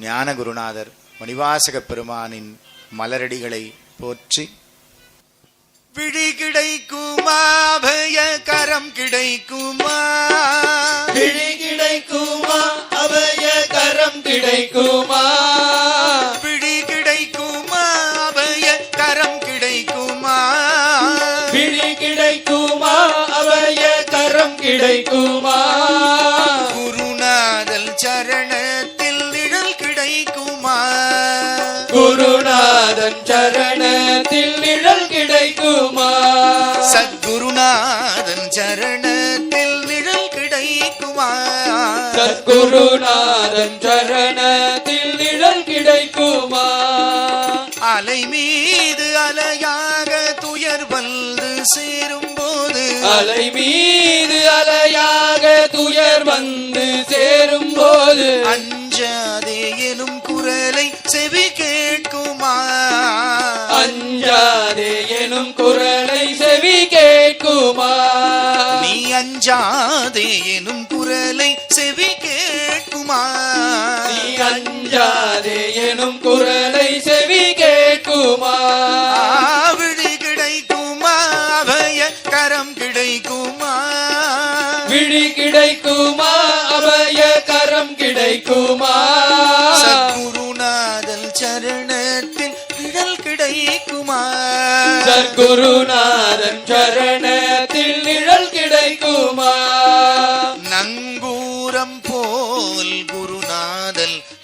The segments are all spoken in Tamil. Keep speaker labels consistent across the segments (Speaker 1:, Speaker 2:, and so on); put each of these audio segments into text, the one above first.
Speaker 1: ஞான குருநாதர் மணிவாசக பெருமானின் மலரடிகளை போற்றி விழி கிடைக்குமா அபய கரம் கிடைக்குமா?
Speaker 2: விழி கிடைக்குமா அபய கரம் கிடைக்குமா?
Speaker 1: விழி கிடைக்குமா அபய கரம் கிடைக்குமா? சரணத்தில் நிழல் கிடைக்குமா சத்குருநாதன் சரணத்தில் நிழல் கிடைக்குமா அலை மீது அலையாக துயர் வந்து சேரும் போது
Speaker 2: அலை மீது அலையாக துயர் வந்து சேரும் போது
Speaker 1: அஞ்சாதே எனும் குரலை செவி கேட்குமா
Speaker 2: அஞ்சாதே எனும் குரலை செவி கேட்குமா?
Speaker 1: நீ அஞ்சாதே எனும் குரலை செவி கேட்குமா? விழி கிடைக்குமா? அபய கரம் கிடைக்குமா?
Speaker 2: விழி கிடைக்குமா? அபய கரம் கிடைக்குமா?
Speaker 1: சத்குருநாதல் சரணத்தில் நிழல் கிடைக்குமா?
Speaker 2: சத்குருநாதன் சரணத்தில் நிழல்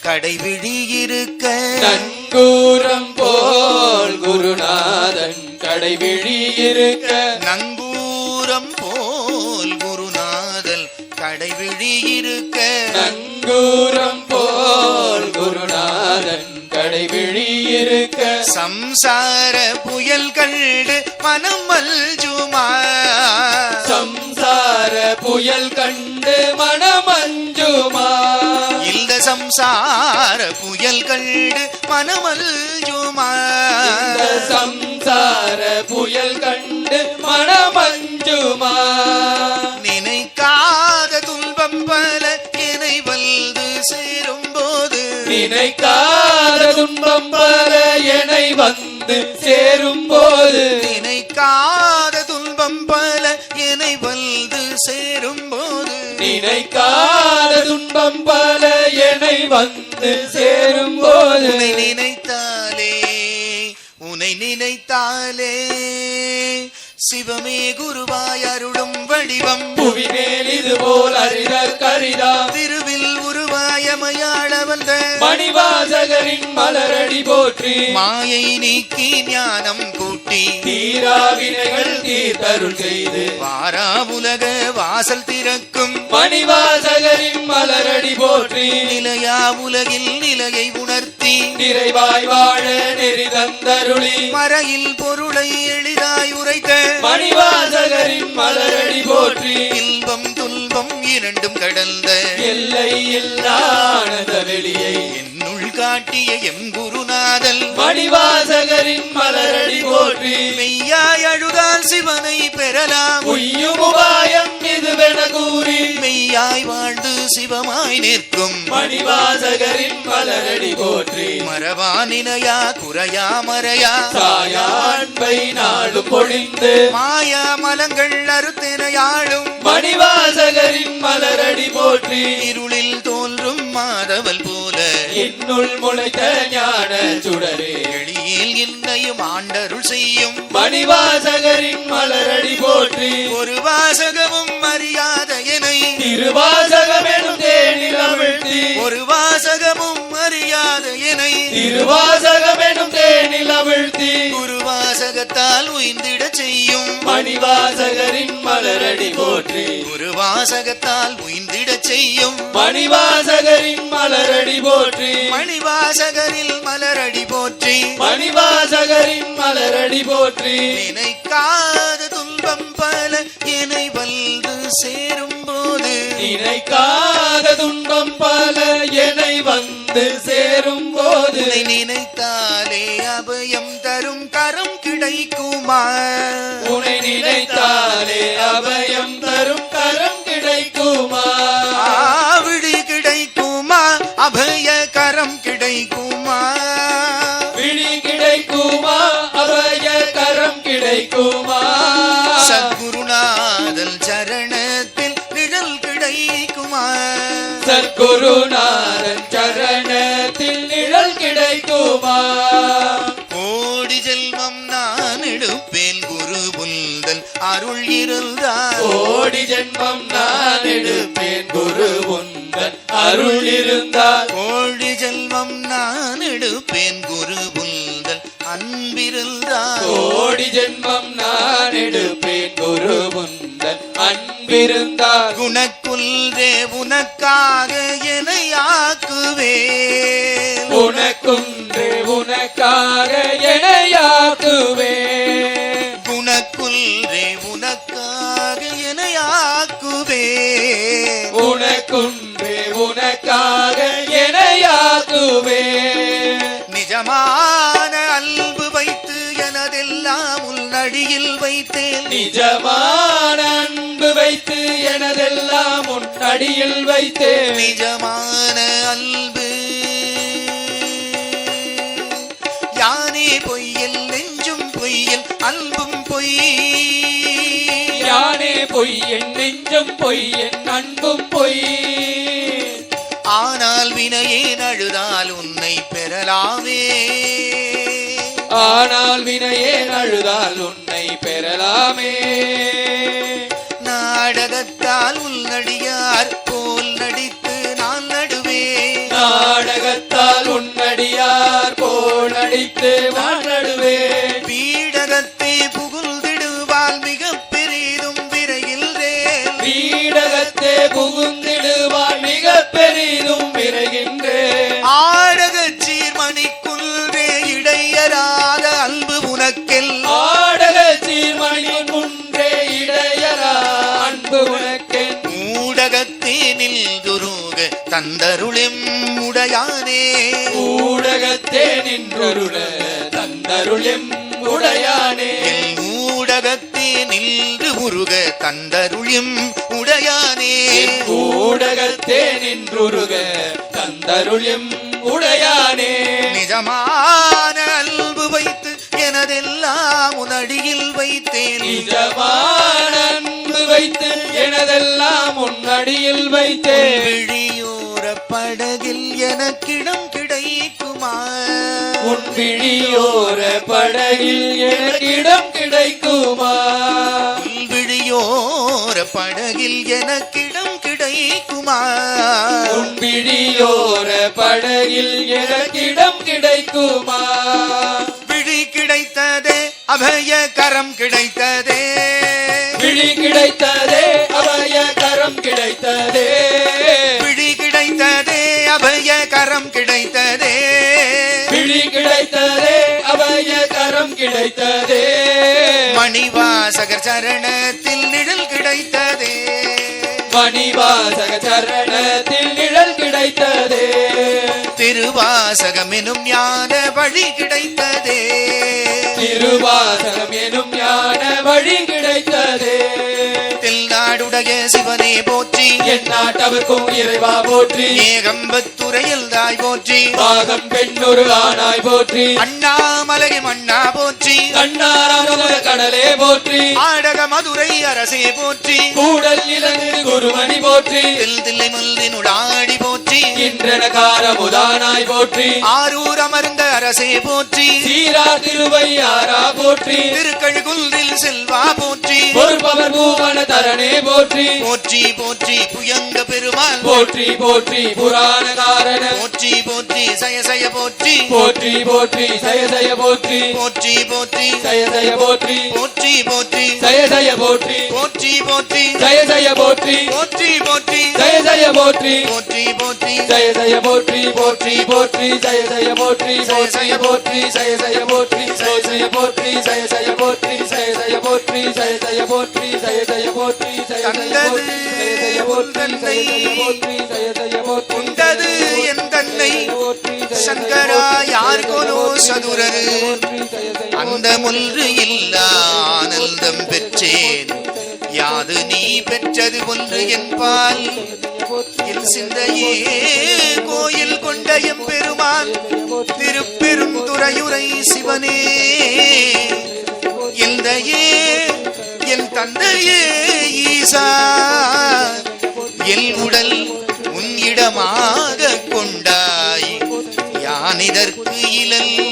Speaker 1: கடைவிழி இருக்க
Speaker 2: நங்கூரம் போல் குருநாதன் கடைவிழி இருக்க
Speaker 1: நங்கூரம் போல் குருநாதல் கடைவிழி இருக்க
Speaker 2: நங்கூரம் போல் குருநாதன் கடைவிழி இருக்க
Speaker 1: சம்சார புயல் கண்டு மனம் மல்ஜுமா
Speaker 2: சம்சார புயல் கண்டு
Speaker 1: இந்த சம்சார புயல் கண்டு மனமல்ஜுமா
Speaker 2: சம்சார புயல் கண்டு மனமஞ்சுமா
Speaker 1: நினைக்காத துன்பம் பல வந்து சேரும் போது.
Speaker 2: நினைக்காத துன்பம் பல என்னை வந்து சேரும் போது.
Speaker 1: நினைக்காத துன்பம் பல இணை வந்து சேரும் போது.
Speaker 2: நினைக்காத துன்பம் பல என்னை வந்து சேரும் போது
Speaker 1: உன்னை நினைத்தாலே உன்னை நினைத்தாலே சிவமே குருவாய் அருளும் வடிவம்.
Speaker 2: புவி மேல் இது போல் அறிதற் கரிதா
Speaker 1: திருவில் உருவாயமையாள வந்த
Speaker 2: மணிவாசகரின் மலரடி போற்றி.
Speaker 1: மாயை நீக்கி ஞானம் கூட்டி
Speaker 2: தீராவினைகள் தீர்த்தருள் செய்து.
Speaker 1: வாரா உலக வாசல் திறக்கும்
Speaker 2: மணிவாசகரின் மலரடி போற்றி.
Speaker 1: நிலையா உலகில் நிலையை உணர்த்தி
Speaker 2: நிறைவாய் வாழ நெறி தந்தருளி.
Speaker 1: மறையில் பொருளை எளிதாய் உரைத்த
Speaker 2: மணிவாசகரின் மலரடி போற்றி.
Speaker 1: இன்பம் துன்பம் இரண்டும் கடந்த
Speaker 2: எல்லை இல்லானத வெளியை
Speaker 1: என்னுள் காட்டிய எம் குருநாதல்
Speaker 2: மணிவாசகரின் மலரடி போற்றி
Speaker 1: மெய்யாய் அழுதால் சிவனை பெறலாம்.
Speaker 2: உய்யும்
Speaker 1: சிவமாய் நிற்கும்.
Speaker 2: மணிவாசகரின் மலரடி போற்றி.
Speaker 1: மரபா நினையா குறையா மறையா.
Speaker 2: சாயா அன்பை நாடு பொழிந்து.
Speaker 1: மாயா மலங்கள் அறுத்தினையாளும்.
Speaker 2: மணிவாசகரின் மலரடி போற்றி.
Speaker 1: இருளில் தோன்றும் மாதவல் போல.
Speaker 2: என்னுள் முளைத்த ஞான சுடரே.
Speaker 1: எளியில் என்னையும் ஆண்டருள் செய்யும்.
Speaker 2: மணிவாசகரின் மலரடி போற்றி.
Speaker 1: ஒரு வாசகமும் அறியாத எனை
Speaker 2: திருவாசகமெனும்
Speaker 1: அறியாத எனை
Speaker 2: திருவாசகமெனும் தேனில் அமிழ்த்தி
Speaker 1: குரு வாசகத்தால் உயிர்ந்திடச் செய்யும்
Speaker 2: மணிவாசகரின் மலரடி போற்றி
Speaker 1: குரு வாசகத்தால் உயிர்ந்திடச் செய்யும்
Speaker 2: மணிவாசகரின் மலரடி போற்றி
Speaker 1: மணிவாசகரில் மலரடி போற்றி
Speaker 2: மணிவாசகரின் மலரடி போற்றி
Speaker 1: நினைக்காத துன்பம் பல இணை வந்து சேரும் போது.
Speaker 2: நினைக்காத துன்பம் பல என்னை வந்து சேரும் போது.
Speaker 1: நினைத்தாலே அபயம் தரும் கரம் கிடைக்குமா? அருள் இருந்தால்
Speaker 2: கோடி ஜென்மம் நான் எடுப்பேன். குரு உந்தன் அருள் இருந்தால்
Speaker 1: கோடி செல்வம் நான் எடுப்பேன். குரு புல்தல் அன்பிருந்தால்
Speaker 2: கோடி ஜென்மம் நான் எடுப்பேன். குரு உந்தன் அன்பிருந்தால்
Speaker 1: குணக்குல்ரே உனக்காக என்னை ஆக்குவேன்.
Speaker 2: உனக்குன்றே உனக்காக உனக்குன்றே உனக்காக எனையாக்குவே.
Speaker 1: நிஜமான அன்பு வைத்து எனதெல்லாம் உள்நடியில் வைத்தேன்.
Speaker 2: நிஜமான அன்பு வைத்து எனதெல்லாம் உன் அடியில் வைத்தேன்.
Speaker 1: நிஜமான நெஞ்சம் பொய்
Speaker 2: என் அன்பும் பொய்.
Speaker 1: ஆனால் வினையேன் அழுதால் உன்னை பெறலாமே.
Speaker 2: ஆனால் வினையே அழுதால் உன்னை பெறலாமே.
Speaker 1: நாடகத்தால் உள்நடியார் போல் நடித்து நான் நடுவே
Speaker 2: நாடகத்தால் உன்னடியார் போல் நடித்து மாற்றடுவே
Speaker 1: பீடகத்தை நில்துருக தந்தருளெம் உடையானே.
Speaker 2: ஊடகத்தே நின்றருள தந்தருளெம் உடையானே.
Speaker 1: ஊடகத்தே நின்று உருக தந்தருளிம் உடையானே.
Speaker 2: ஊடகத்தே நின்றுருக தந்தருளெம் உடையானே.
Speaker 1: நிஜமான அன்பு வைத்து எனதெல்லாம் உனடியில் வைத்தேன்.
Speaker 2: நிஜமான அன்பு வைத்து எனதெல்லாம் உன் அடியில் வைத்தேன்.
Speaker 1: படகில் எனக்கிடம் கிடைக்குமா?
Speaker 2: உன் விழியோர படகில் எனக்கிடம் கிடைக்குமா?
Speaker 1: விழியோர படகில் எனக்கிடம் கிடைக்குமா?
Speaker 2: உன் விழியோர படகில் எனக்கிடம் கிடைக்குமா?
Speaker 1: விழி கிடைத்ததே அபய கரம் கிடைத்ததே.
Speaker 2: விழி கிடைத்ததே அபய கரம் கிடைத்ததே.
Speaker 1: கரம் கிடைத்ததே.
Speaker 2: விழி கிடைத்ததே அபய கரம் கிடைத்ததே.
Speaker 1: மணிவாசகர் சரணத்தில் நிழல் கிடைத்ததே.
Speaker 2: மணிவாசக சரணத்தில் நிழல் கிடைத்ததே.
Speaker 1: திருவாசகம் எனும் ஞான வழி கிடைத்ததே.
Speaker 2: திருவாசகம் எனும் ஞான வழி கிடைத்ததே.
Speaker 1: தென்னாடுடைய சிவனே போற்றி.
Speaker 2: என் நாட்டவர்க்கும் இறைவா போற்றி.
Speaker 1: ஏகம்பத்துறையில் தாய் போற்றி.
Speaker 2: பாகம் பெண்ணொரு ஆனாய் போற்றி.
Speaker 1: அண்ணாமலை மண்ணா போற்றி.
Speaker 2: கண்ணாராம கடலே போற்றி.
Speaker 1: ஆடக மதுரை அரசே போற்றி.
Speaker 2: கூடல் இலங்கு குருமணி போற்றி.
Speaker 1: தில் தில்லை மல்லினுடாடி போற்றி.
Speaker 2: இன்றனகார முதானாய் போற்றி.
Speaker 1: ஆரூர் அமர்ந்த அரசே போற்றி.
Speaker 2: சீரா திருவையாரா போற்றி.
Speaker 1: திருக்கழுகுன்றில் செல்வா போற்றி.
Speaker 2: பொறுப்பவர் பூவன தரணே போற்றி.
Speaker 1: போற்றி போற்றி புயங்க பெருமாள்.
Speaker 2: போற்றி போற்றி புராண காரண
Speaker 1: போற்றி போற்றி சய சய போற்றி.
Speaker 2: போற்றி போற்றி சய சய போற்றி.
Speaker 1: போற்றி போற்றி.
Speaker 2: சய சய போற்றி.
Speaker 1: போற்றி போற்றி.
Speaker 2: சய சய போற்றி.
Speaker 1: போற்றி போற்றி.
Speaker 2: சய சய போற்றி.
Speaker 1: போற்றி போற்றி.
Speaker 2: சய போற்றி
Speaker 1: போற்றி போற்றி
Speaker 2: ஜய ஜய போற்றி போற்றி போற்றி ஜய ஜய போற்றி ஜய ஜய போற்றி ஜய ஜய போற்றி ஜய ஜய போற்றி ஜய ஜய போற்றி ஜய ஜய போற்றி ஜய ஜய போற்றி ஜய ஜய போற்றி ஜய ஜய போற்றி ஜய ஜய போற்றி ஜய ஜய போற்றி ஜய ஜய போற்றி
Speaker 1: உண்டது என் தன்னை சங்கரா யார் கொலோ சதுரரு அந்த முன்று இல்லா ஆனந்தம் பெற்றேன் யாது நீ பெற்றது ஒன்று என்பால் என் சிந்தையே கோயில் கொண்ட எம்பெருமான் திருப்பெரும் துறையுரை சிவனே. இந்தையே என் தந்தையே ஈசா. எல் உடல் உன்னிடமாக கொண்டாய். யானிதற்கு இழல்?